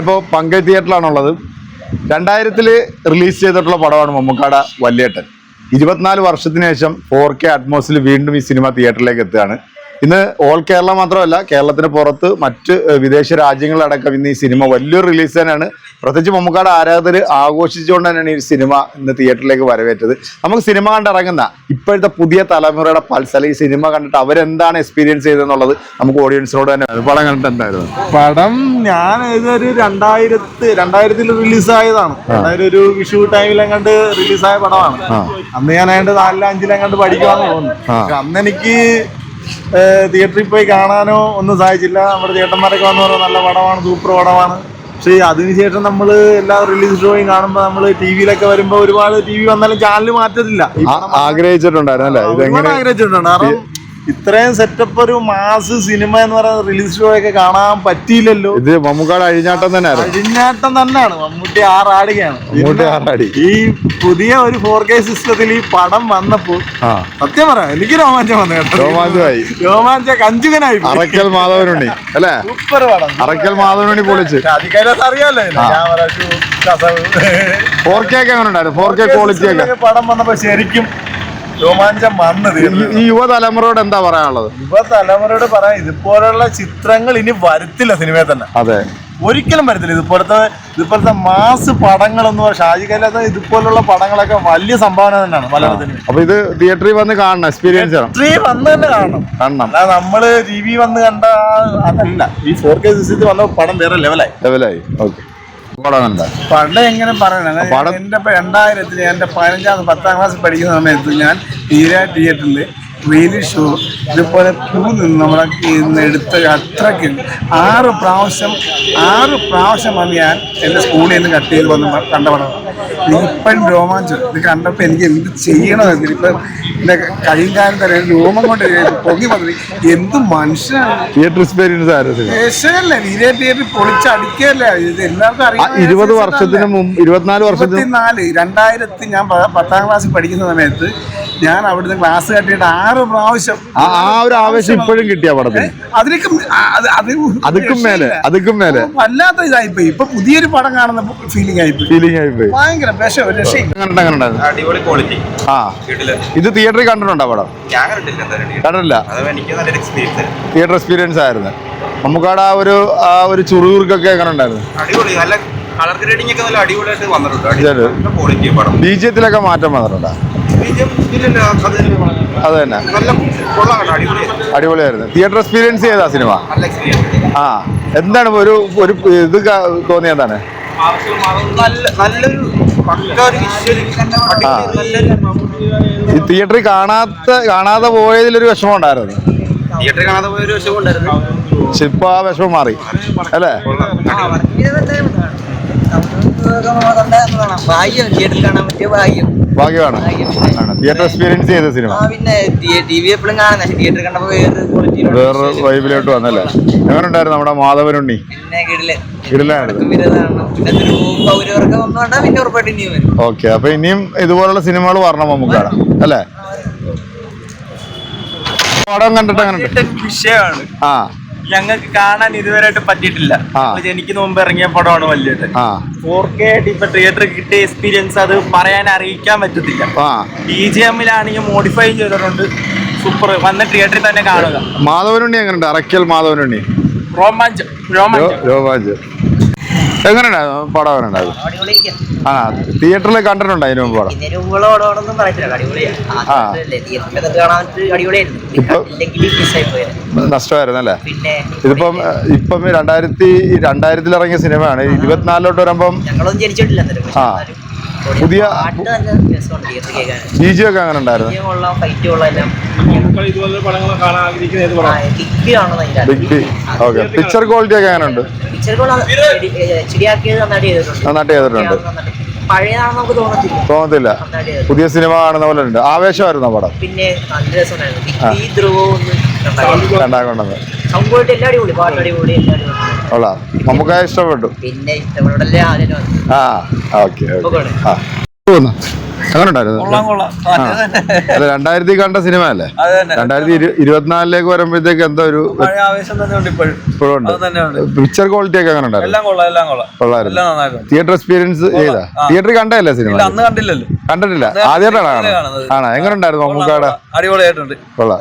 ഇപ്പോൾ പങ്കജ് തിയേറ്ററിലാണുള്ളത്. രണ്ടായിരത്തിൽ റിലീസ് ചെയ്തിട്ടുള്ള പടമാണ് മമ്മൂക്കാട വല്യേട്ടൻ. ഇരുപത്തിനാല് വർഷത്തിന് ശേഷം ഫോർ കെ അറ്റ്മോസിൽ വീണ്ടും ഈ സിനിമ തിയേറ്ററിലേക്ക് എത്തുകയാണ്. ഇന്ന് ഓൾ കേരള മാത്രമല്ല കേരളത്തിന് പുറത്ത് മറ്റ് വിദേശ രാജ്യങ്ങളടക്കം ഇന്ന് ഈ സിനിമ വലിയൊരു റിലീസ് തന്നെയാണ്. പ്രത്യേകിച്ച് മമ്മൂക്കാട് ആരാധകർ ആഘോഷിച്ചുകൊണ്ട് തന്നെയാണ് ഈ സിനിമ ഇന്ന് തിയേറ്ററിലേക്ക് വരവേറ്റത്. നമുക്ക് സിനിമ കണ്ടിറങ്ങുന്ന ഇപ്പോഴത്തെ പുതിയ തലമുറയുടെ പൾസ് അല്ലെങ്കിൽ ഈ സിനിമ കണ്ടിട്ട് അവരെന്താണ് എക്സ്പീരിയൻസ് ചെയ്തതെന്നുള്ളത് നമുക്ക് ഓഡിയൻസിനോട് തന്നെ പടം കണ്ടിട്ട് എന്തായിരുന്നു? പടം ഞാൻ ഇതൊരു രണ്ടായിരത്തി രണ്ടായിരത്തിൽ റിലീസായതാണ് ഒരു വിഷു ടൈമിലെങ്ങാണ്ട് റിലീസായ പടമാണ്. അന്ന് ഞാൻ അതിന്റെ നാലിലും അഞ്ചിലെങ്ങാണ്ട് പഠിക്കുവാന്ന് തോന്നുന്നു. അന്ന് എനിക്ക് തിയേറ്ററിൽ പോയി കാണാനോ ഒന്നും സാധിച്ചില്ല. നമ്മുടെ ചേട്ടന്മാരൊക്കെ വന്നു പറഞ്ഞാൽ നല്ല പടമാണ് സൂപ്പർ പടമാണ്. പക്ഷേ അതിനുശേഷം നമ്മൾ എല്ലാ റിലീസ് ഷോയും കാണുമ്പോൾ നമ്മൾ ടി വിയിലൊക്കെ വരുമ്പോൾ ഒരുപാട് ടി വി വന്നാലും ചാനൽ മാറ്റത്തില്ല. ആഗ്രഹിച്ചിട്ടുണ്ടായിരുന്നു അല്ലേ? ആഗ്രഹിച്ചിട്ടുണ്ട് കാരണം ഇത്രയും സെറ്റപ്പ് ഒരു മാസ് സിനിമ എന്ന് പറയുന്ന റിലീസ് ഷോ ഒക്കെ കാണാൻ പറ്റിയില്ലല്ലോ. ഇത് മമ്മൂക്കാട് അഴിഞ്ഞാട്ടം തന്നെ അഴിഞ്ഞാട്ടം തന്നെയാണ്. മമ്മൂട്ടി ആറാടിയാണ്. മമ്മൂട്ടി ആറാടി. ഈ പുതിയ ഒരു ഫോർ കെ സിസ്റ്റത്തിൽ ഈ പടം വന്നപ്പോൾ സത്യം പറയാം എനിക്ക് രോമാഞ്ചം വന്നു കേട്ടോ. രോമാഞ്ചമായി. രോമാഞ്ച കഞ്ചുകനായി അറക്കൽ മാധവനുണ്ണി അല്ലേ? സൂപ്പർ പടം. അറക്കൽ മാധവനുണ്ണി പൊളിച്ച്. അറിയാലോ ക്യാമറ ഫോർ കെ ഒക്കെ അങ്ങനെ ഉണ്ടായിരുന്നു? ഫോർ കെ ക്വാളിറ്റി ഒക്കെ. പടം വന്നപ്പോ ശരിക്കും രോമാഞ്ചം വന്നു തീർന്നു. ഈ- യുവതലമുറയോട് എന്താ പറയാനുള്ളത്? യുവതലമുറയോട് തലമുറയോട് പറയാം ഇതുപോലുള്ള ചിത്രങ്ങൾ ഇനി വരത്തില്ല സിനിമയിൽ തന്നെ. അതെ. ഒരിക്കലും വരത്തില്ല. ഇതുപോലത്തെ ഇതുപോലത്തെ മാസ് പടങ്ങളൊന്നും ഷാജി കൈലാസ ഇതുപോലുള്ള പടങ്ങളൊക്കെ വലിയ സംഭാവന തന്നെയാണ് മലയാളത്തിന് അപ്പൊ ഇത് തിയേറ്ററിൽ വന്ന് കാണണം എക്സ്പീരിയൻസ് വന്ന് തന്നെ കാണണം. കാണണം. അല്ലാതെ നമ്മൾ ടി വി വന്ന് കണ്ട അതല്ല. ഈ ഫോർ കെ സിസ്റ്റത്തിൽ വന്ന പടം വേറെ ലെവലായി ലെവലായി ഓക്കെ പടം കണ്ട പണ്ട് എങ്ങനെ പറയണത് പടം- എന്റെ രണ്ടായിരത്തിൽ എന്റെ പതിനഞ്ചാം പത്താം ക്ലാസ് പഠിക്കുന്ന സമയത്ത് ഞാൻ തീരാ തിയേറ്ററിൽ വെയിലി ഷോ ഇതുപോലെ ക്യൂ നിന്ന് നമ്മളെ ഇന്ന് എടുത്ത അത്രയ്ക്ക് ആറ് പ്രാവശ്യം ആറ് പ്രാവശ്യം വന്ന് ഞാൻ എന്റെ സ്കൂളിൽ നിന്ന് കട്ട് ചെയ്ത് വന്ന് കണ്ട പടം. രോമാഞ്ചം. ഇത് കണ്ടപ്പോൾ എനിക്ക് എന്ത് ചെയ്യണമെന്ന് ഇപ്പം എന്റെ കഴിയും കാലം തന്നെ രോമം കൊണ്ട് പൊങ്ങി വന്നത് എന്ത് മനുഷ്യനാണ്. തിയേറ്റർ എക്സ്പീരിയൻസ് ആയിരുന്നു പൊളിച്ചടിക്കല്ലേ ഇത് എല്ലാവർക്കും അറിയാം ഇരുപത് വർഷത്തിന് മുമ്പ് ഇരുപത്തിനാല് വർഷത്തിന് നാല് രണ്ടായിരത്തി ഞാൻ പത്താം ക്ലാസ്സിൽ പഠിക്കുന്ന സമയത്ത് ഞാൻ അവിടുന്ന് ക്ലാസ് കട്ടിയിട്ട് ആറ് പ്രാവശ്യം. ആ ആ ഒരു ആവേശം ഇപ്പോഴും കിട്ടിയ പടത്തിന്. അതിനൊക്കെ അത് അത് മേലെ അതിക്കും മേലെ. വല്ലാത്ത ഇതായിപ്പോയി. ഇപ്പൊ പുതിയൊരു പടം കാണുന്ന ഫീലിംഗ് ആയിപ്പോയി. ഫീലിംഗ് ആയി ഭയങ്കര വിഷം ഒരു അടിപൊളി ക്വാളിറ്റി ആ. ഇത് തിയേറ്ററിൽ കണ്ടിട്ടുണ്ടോ പടം? ഞാൻ കണ്ടിട്ടില്ല തിയേറ്റർ എക്സ്പീരിയൻസ് ആയിരുന്നു. നമുക്കവിടെ ആ ഒരു ആ ഒരു ചുറുകുറുക്കൊക്കെ എങ്ങനെ ഉണ്ടായിരുന്നു? അടിപൊളി നല്ല കളർ ഗ്രേഡിംഗ് ഒക്കെ നല്ല അടിപൊളിയായിട്ട് വന്നിട്ടുണ്ട്. മാറ്റം വന്നിട്ടുണ്ടോ? അത് തന്നെ അടിപൊളിയായിരുന്നു. തിയേറ്റർ എക്സ്പീരിയൻസ് ചെയ്താ സിനിമ? ആ എന്താണ് ഒരു ഒരു ഇത് തോന്നിയതാണ് ഈ തിയേറ്ററിൽ കാണാത്ത കാണാതെ പോയതിലൊരു വിഷമം ഉണ്ടായിരുന്നു. തിയേറ്ററിൽ കാണാതെ ഇപ്പൊ ആ വിഷമം മാറി. അല്ലേ? ഭാഗ്യം തിയേറ്ററിൽ കാണാൻ പറ്റിയ ഭാഗ്യം. ഭാഗ്യമാണ്. തിയേറ്റർ എക്സ്പീരിയൻസ് ചെയ്ത സിനിമ പിന്നെ ടി വി എപ്പോഴും കാണാൻ പക്ഷെ തിയേറ്ററിൽ കണ്ടപ്പോ വേറെ ക്വാളിറ്റി വേറെ വൈബിലോട്ട് വന്നല്ലേ? എങ്ങനെ ഉണ്ടായിരുന്നു നമ്മുടെ മാധവനുണ്ണി? ഓക്കെ അപ്പൊ ഇനിയും ഇതുപോലുള്ള സിനിമകൾ വരണം നമുക്കാണ് അല്ലേ? പടം കണ്ടിട്ട് അങ്ങനെ ആ. ഞങ്ങൾക്ക് കാണാൻ ഇതുവരെയായിട്ട് പറ്റിയിട്ടില്ല. എനിക്ക് ജനിക്കുന്ന മുമ്പ് ഇറങ്ങിയ പടമാണ് വലിയത് ഫോർ കെ ആയിട്ട് ഇപ്പൊ തിയേറ്റർ കിട്ടിയ എക്സ്പീരിയൻസ് അത് പറയാൻ അറിയിക്കാൻ പറ്റത്തില്ല. ബി ജി എമ്മിലാണെങ്കിൽ മോഡിഫൈ ചെയ്തിട്ടുണ്ട്. സൂപ്പർ വന്ന് തിയേറ്ററിൽ തന്നെ കാണുക. മാധവനുണ്ണി എങ്ങനെയുണ്ട് അറക്കൽ മാധവനുണ്ണി. രോമാഞ്ചം. രോമാഞ്ചം. രോമാഞ്ച്. എങ്ങനെയുണ്ടായിരുന്നു പടം എങ്ങനെയുണ്ടായിരുന്നു ആ തിയേറ്ററിൽ കണ്ടിട്ടുണ്ടോ അതിന് മുമ്പ് പടം ആ. ഇപ്പൊ- ഇല്ലെങ്കിൽ മിസ്സായി പോയത് നഷ്ടമായിരുന്നു അല്ലേ? പിന്നെ ഇതിപ്പം ഇപ്പം രണ്ടായിരത്തി രണ്ടായിരത്തിൽ ഇറങ്ങിയ സിനിമയാണ്. ഇരുപത്തിനാലിലോട്ട് വരുമ്പം ആ. പുതിയ- ജി ജി ഒക്കെ അങ്ങനെ ഉണ്ടായിരുന്നു? Big B okay. Picture quality ഒക്കെ അങ്ങനെ ഉണ്ട് ശരിയാക്കിയത് നന്നായിട്ട് ചെയ്തിട്ടുണ്ട്. നന്നായിട്ട് ചെയ്തിട്ടുണ്ട്. നന്നായിട്ട്. പഴയതാണെന്ന് നമുക്ക് തോന്നത്തില്ല. തോന്നത്തില്ല. പുതിയ സിനിമ കാണുന്ന പോലെ ഉണ്ട്. ആവേശമായിരുന്നു പടം. പിന്നെ നല്ല രസമുണ്ടായിരുന്നു. ഈ ധ്രുവവും എല്ലാം അടിപൊളി പാട്ട് അടിപൊളി എല്ലാം നമുക്ക് ഇഷ്ടപ്പെട്ടു. പിന്നെ ഇഷ്ടപ്പെടല്ലേ ആ ഓക്കെ ഓക്കെ. ആ. അങ്ങനെ ഉണ്ടായിരുന്നു രണ്ടായിരത്തി കണ്ട സിനിമ അല്ലേ രണ്ടായിരത്തി ഇരു- ഇരുപത്തിനാലിലേക്ക് വരുമ്പോഴത്തേക്ക് എന്തോ ഒരു ഇപ്പോഴും പിക്ചർ ക്വാളിറ്റി ഒക്കെ അങ്ങനെ ഉണ്ടായിരുന്നു തിയേറ്റർ എക്സ്പീരിയൻസ് ചെയ്താ? തിയേറ്ററിൽ കണ്ടല്ലേ സിനിമ? കണ്ടിട്ടില്ല. ആദ്യമായിട്ടാണ്. ആണോ? എങ്ങനെ ഉണ്ടായിരുന്നു മമ്മൂക്കാടെ. അടിപൊളിയായിട്ടുണ്ട്. കൊള്ളാം.